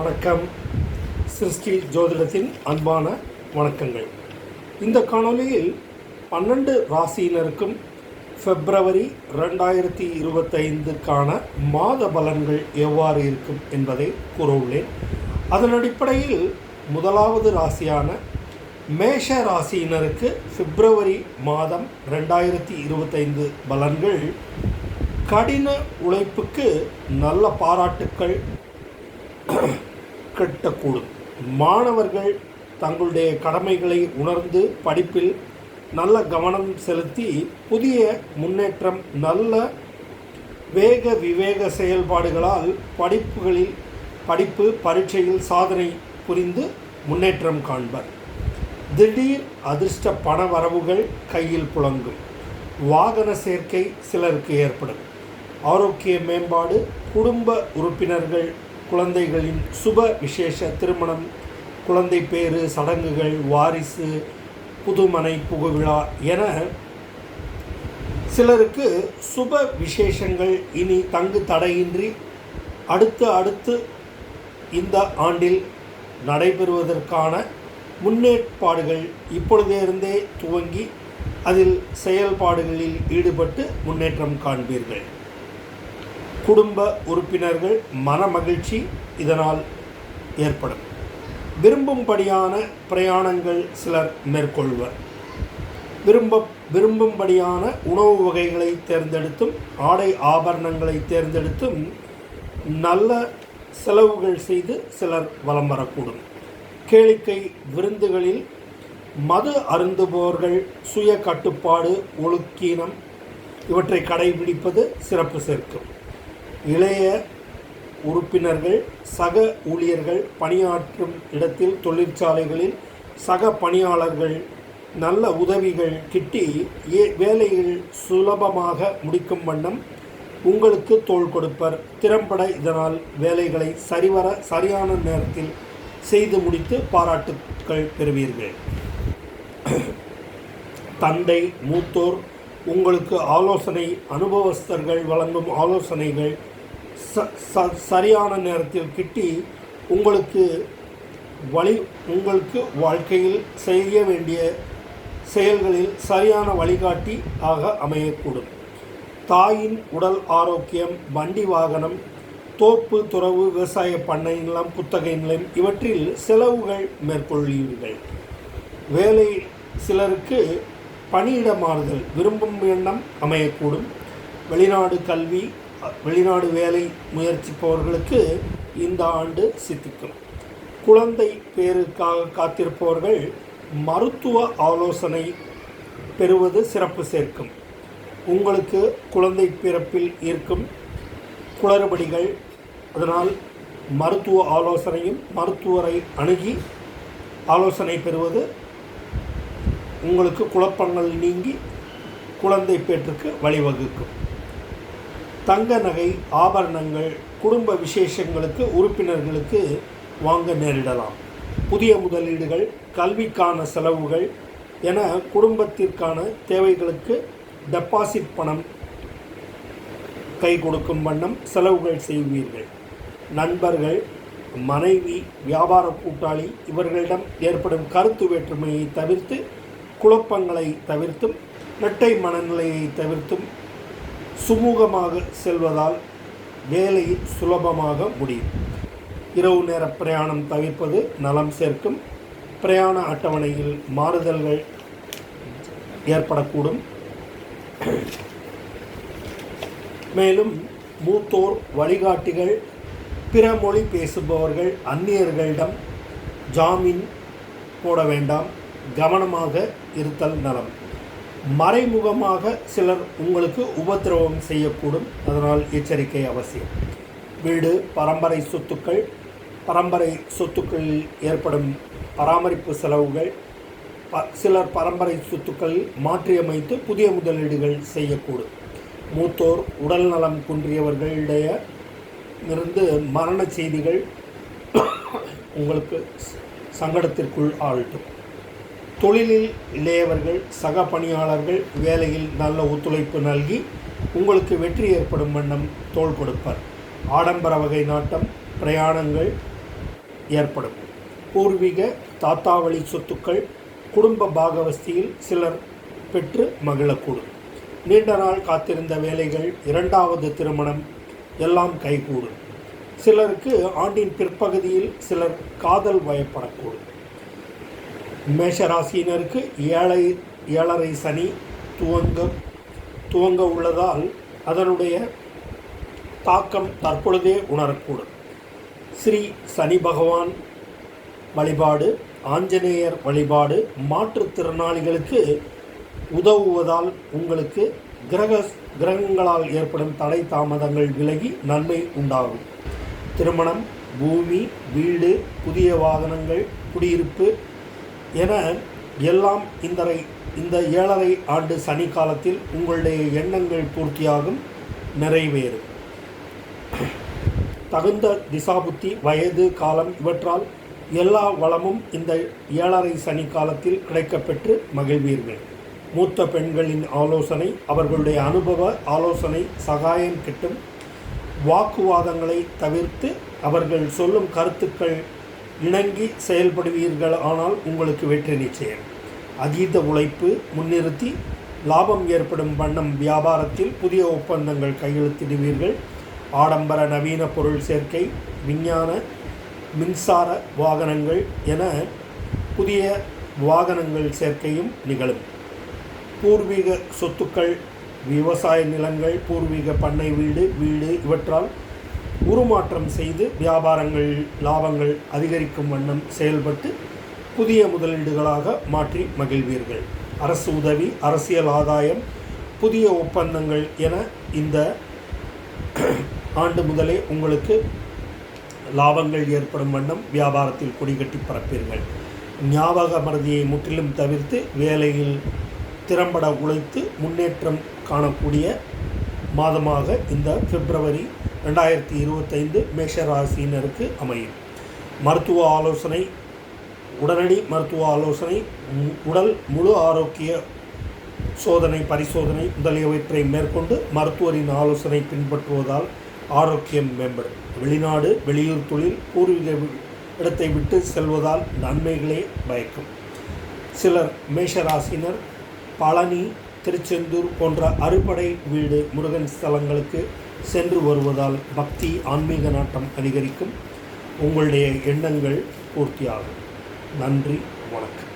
வணக்கம். சிருஷ்டி ஜோதிடத்தின் அன்பான வணக்கங்கள். இந்த காணொலியில் பன்னெண்டு ராசியினருக்கும் பிப்ரவரி ரெண்டாயிரத்தி இருபத்தைந்துக்கான மாத பலன்கள் எவ்வாறு இருக்கும் என்பதை கூற உள்ளேன். அதன் அடிப்படையில் முதலாவது ராசியான மேஷ ராசியினருக்கு பிப்ரவரி மாதம் ரெண்டாயிரத்தி இருபத்தைந்து பலன்கள். கடின உழைப்புக்கு நல்ல பாராட்டுக்கள். கட்டக்கூடும் மாணவர்கள் தங்களுடைய கடமைகளை உணர்ந்து படிப்பில் நல்ல கவனம் செலுத்தி புதிய முன்னேற்றம் நல்ல வேக விவேக செயல்பாடுகளால் படிப்புகளில் படிப்பு பரீட்சையில் சாதனை புரிந்து முன்னேற்றம் காண்பர். திடீர் அதிர்ஷ்ட பண வரவுகள் கையில் புழங்கும். வாகன சேர்க்கை சிலருக்கு ஏற்படும். ஆரோக்கிய மேம்பாடு குடும்ப உறுப்பினர்கள் குழந்தைகளின் சுப விசேஷ திருமணம் குழந்தை பேறு சடங்குகள் வாரிசு புதுமனை புகுவிழா என சிலருக்கு சுப விசேஷங்கள் இனி தங்கு தடையின்றி அடுத்து அடுத்து இந்த ஆண்டில் நடைபெறுவதற்கான முன்னேற்பாடுகள் இப்பொழுதே இருந்தே துவங்கி அதில் செயல்பாடுகளில் ஈடுபட்டு முன்னேற்றம் காண்பீர்கள். குடும்ப உறுப்பினர்கள் மன மகிழ்ச்சி இதனால் ஏற்படும். விரும்பும்படியான பிரயாணங்கள் சிலர் மேற்கொள்வர். விரும்ப விரும்பும்படியான உணவு வகைகளை தேர்ந்தெடுத்தும் ஆடை ஆபரணங்களை தேர்ந்தெடுத்தும் நல்ல செலவுகள் செய்து சிலர் வலம் வரக்கூடும். கேளிக்கை விருந்துகளில் மது அருந்துபவர்கள் சுய கட்டுப்பாடு ஒழுக்கீனம் இவற்றை கடைபிடிப்பது சிறப்பு சேர்க்கும். இளைய உறுப்பினர்கள் சக ஊழியர்கள் பணியாற்றும் இடத்தில் தொழிற்சாலைகளில் சக பணியாளர்கள் நல்ல உதவிகள் கிட்டி ஏ வேலைகள் சுலபமாக முடிக்கும் வண்ணம் உங்களுக்கு தோள் கொடுப்பர். திறம்பட இதனால் வேலைகளை சரிவர சரியான நேரத்தில் செய்து முடித்து பாராட்டுக்கள் பெறுவீர்கள். தந்தை மூத்தோர் உங்களுக்கு ஆலோசனை அனுபவஸ்தர்கள் வழங்கும் ஆலோசனைகள் ச ச சரியான நேரத்தில் கிட்டி உங்களுக்கு வழி உங்களுக்கு வாழ்க்கையில் செய்ய வேண்டிய செயல்களில் சரியான வழிகாட்டி ஆக அமையக்கூடும். தாயின் உடல் ஆரோக்கியம் வண்டி வாகனம் தோப்பு துறவு விவசாய பண்ணை நிலம் புத்தகை நிலம் இவற்றில் செலவுகள் மேற்கொள்வீர்கள். வேலை சிலருக்கு பணியிட மாறுதல் விரும்பும் எண்ணம் அமையக்கூடும். வெளிநாடு கல்வி வெளிநாடு வேலை முயற்சிப்பவர்களுக்கு இந்த ஆண்டு சித்திக்கும். குழந்தை பேருக்காக காத்திருப்பவர்கள் மருத்துவ ஆலோசனை பெறுவது சிறப்பு சேர்க்கும். உங்களுக்கு குழந்தை பிறப்பில் இருக்கும் குளறுபடிகள் அதனால் மருத்துவ ஆலோசனையும் மருத்துவரை அணுகி ஆலோசனை பெறுவது உங்களுக்கு குழப்பங்கள் நீங்கி குழந்தை பேற்றுக்கு வழிவகுக்கும். தங்க நகை ஆபரணங்கள் குடும்ப விசேஷங்களுக்கு உறுப்பினர்களுக்கு வாங்க நேரிடலாம். புதிய முதலீடுகள் கல்விக்கான செலவுகள் என குடும்பத்திற்கான தேவைகளுக்கு டெபாசிட் பணம் கை கொடுக்கும் வண்ணம் செலவுகள் செய்வீர்கள். நண்பர்கள் மனைவி வியாபார கூட்டாளி இவர்களிடம் ஏற்படும் கருத்து வேற்றுமையை தவிர்த்து குழப்பங்களை தவிர்த்தும் இரட்டை மனநிலையை தவிர்த்தும் சுமூகமாக செல்வதால் வேலையில் சுலபமாக முடியும். இரவு நேர பிரயாணம் தவிர்ப்பது நலம் சேர்க்கும். பிரயாண அட்டவணையில் மாறுதல்கள் ஏற்படக்கூடும். மேலும் மூத்தோர் வழிகாட்டிகள் பிற மொழி பேசுபவர்கள் அந்நியர்களிடம் ஜாமீன் போட வேண்டாம். கவனமாக இருத்தல் நலம். மறைமுகமாக சிலர் உங்களுக்கு உபத்திரவம் செய்யக்கூடும். அதனால் எச்சரிக்கை அவசியம். வீடு பரம்பரை சொத்துக்கள் பரம்பரை சொத்துக்களில் ஏற்படும் பராமரிப்பு செலவுகள் ப சிலர் பரம்பரை சொத்துக்களில் மாற்றியமைத்து புதிய முதலீடுகள் செய்யக்கூடும். மூத்தோர் உடல் நலம் குன்றியவர்களுடைய இருந்து மரண செய்திகள் உங்களுக்கு சங்கடத்திற்குள் ஆழ்த்தும். தொழிலில் இளையவர்கள் சக பணியாளர்கள் வேலையில் நல்ல ஒத்துழைப்பு நல்கி உங்களுக்கு வெற்றி ஏற்படும் வண்ணம் தோள் கொடுப்பர். ஆடம்பர வகை நாட்டம் பிரயாணங்கள் ஏற்படும். பூர்வீக தாத்தாவளி சொத்துக்கள் குடும்ப பாகவஸ்தியில் சிலர் பெற்று மகிழக்கூடும். நீண்ட நாள் காத்திருந்த வேலைகள் இரண்டாவது திருமணம் எல்லாம் கைகூடும். சிலருக்கு ஆண்டின் பிற்பகுதியில் சிலர் காதல் வயப்படக்கூடும் மேஷராசியினருக்கு ஏழை ஏழரை சனி துவங்க துவங்க உள்ளதால் அதனுடைய தாக்கம் தற்பொழுதே உணரக்கூடும். ஸ்ரீ சனி பகவான் வழிபாடு ஆஞ்சநேயர் வழிபாடு மாற்றுத்திறனாளிகளுக்கு உதவுவதால் உங்களுக்கு கிரக கிரகங்களால் ஏற்படும் தடை தாமதங்கள் விலகி நன்மை உண்டாகும். திருமணம் பூமி வீடு புதிய வாகனங்கள் குடியிருப்பு என எல்லாம் இந்த இந்த ஏழரை ஆண்டு சனி காலத்தில் உங்களுடைய எண்ணங்கள் பூர்த்தியாகும் நிறைவேறும் தகுந்த திசாபுத்தி வயது காலம் இவற்றால் எல்லா வளமும் இந்த ஏழரை சனி காலத்தில் கிடைக்கப்பெற்று மகிழ்வீர்கள். மூத்த பெண்களின் ஆலோசனை அவர்களுடைய அனுபவ ஆலோசனை சகாயம் கிட்டும் வாக்குவாதங்களை தவிர்த்து அவர்கள் சொல்லும் கருத்துக்கள் இணங்கி செயல்படுவீர்கள் ஆனால் உங்களுக்கு வெற்றி நிச்சயம். அதீத உழைப்பு முன்னிறுத்தி லாபம் ஏற்படும் வண்ணம் வியாபாரத்தில் புதிய ஒப்பந்தங்கள் கையெழுத்திடுவீர்கள். ஆடம்பர நவீன பொருள் சேர்க்கை விஞ்ஞான மின்சார வாகனங்கள் என புதிய வாகனங்கள் சேர்க்கையும் நிகழும். பூர்வீக சொத்துக்கள் விவசாய நிலங்கள் பூர்வீக பண்ணை வீடு வீடு இவற்றால் உருமாற்றம் செய்து வியாபாரங்கள் லாபங்கள் அதிகரிக்கும் வண்ணம் செயல்பட்டு புதிய முதலீடுகளாக மாற்றி மகிழ்வீர்கள். அரசு உதவி அரசியல் ஆதாயம் புதிய ஒப்பந்தங்கள் என இந்த ஆண்டு முதலே உங்களுக்கு லாபங்கள் ஏற்படும் வண்ணம் வியாபாரத்தில் கொடிகட்டி பரப்பீர்கள். ஞாபக மறதியை முற்றிலும் தவிர்த்து வேலையில் திறம்பட உழைத்து முன்னேற்றம் காணக்கூடிய மாதமாக இந்த பிப்ரவரி ரெண்டாயிரத்தி இருபத்தைந்து மேஷராசினருக்கு அமையும். மருத்துவ ஆலோசனை உடனடி மருத்துவ ஆலோசனை உடல் முழு ஆரோக்கிய சோதனை பரிசோதனை முதலியவற்றை மேற்கொண்டு மருத்துவரின் ஆலோசனை பின்பற்றுவதால் ஆரோக்கியம் மேம்படும். வெளிநாடு வெளியூர் தொழில் பூர்வீக இடத்தை விட்டு செல்வதால் நன்மைகளே பயக்கும். சிலர் மேஷராசினர் பழனி திருச்செந்தூர் போன்ற அறுபடை வீடு முருகன் ஸ்தலங்களுக்கு சென்று வருவதால் பக்தி ஆன்மீக நாட்டம் அதிகரிக்கும். உங்களுடைய எண்ணங்கள் பூர்த்தியாகும். நன்றி வணக்கம்.